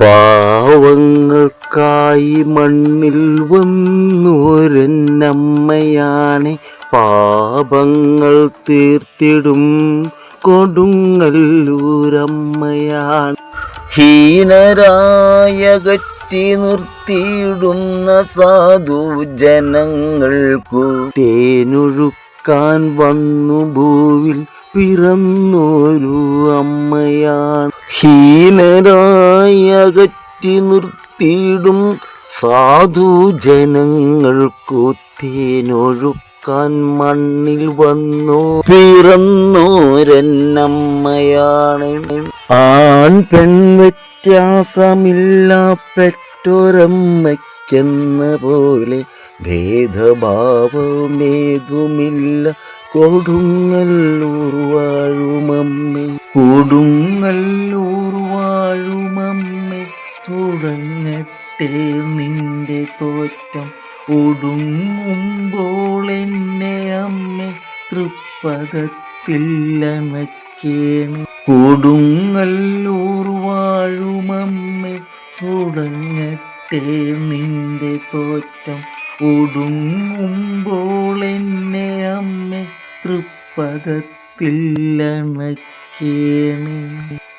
പാവങ്ങൾക്കായി മണ്ണിൽ വന്നൊരന്നമ്മയാണെ പാപങ്ങൾ തീർത്തിടും കൊടുങ്ങല്ലൂരമ്മയാണ്. ഹീനരായകറ്റി നിർത്തിയിടുന്ന സാധു ജനങ്ങൾക്കു തേനൊഴുക്കാൻ വന്നു ഭൂവിൽ പിറന്നൊരു അമ്മയാണ്. ഹീനരായകറ്റി നിർത്തിയിടും സാധു ജനങ്ങൾക്കു തേനൊഴുക്കാൻ മണ്ണിൽ വന്നു. പിറന്നോരെന്നമ്മയാണ്. ആൺ പെൺ വ്യത്യാസമില്ല പെറ്റൊരമ്മയ്ക്കെന്ന പോലെ ഭേദഭാവമേതുമില്ല കൊടുങ്ങല്ലൂർ വാഴുമമ്മേ കൊടുങ്ങല്ലൂർവാഴുമമ്മേ തുടങ്ങട്ടെ നിന്റെ തോറ്റം. ഒടുങ്ങുമ്പോൾ എന്നെ അമ്മേ തൃപ്പദത്തിൽ അണക്കേണേ കൊടുങ്ങല്ലൂർ തുടങ്ങട്ടെ നിന്റെ തോറ്റം. ഒടുങ്ങുമ്പോൾ എന്നെ അമ്മ തൃപ്പദത്തിൽ അണക്കേണേ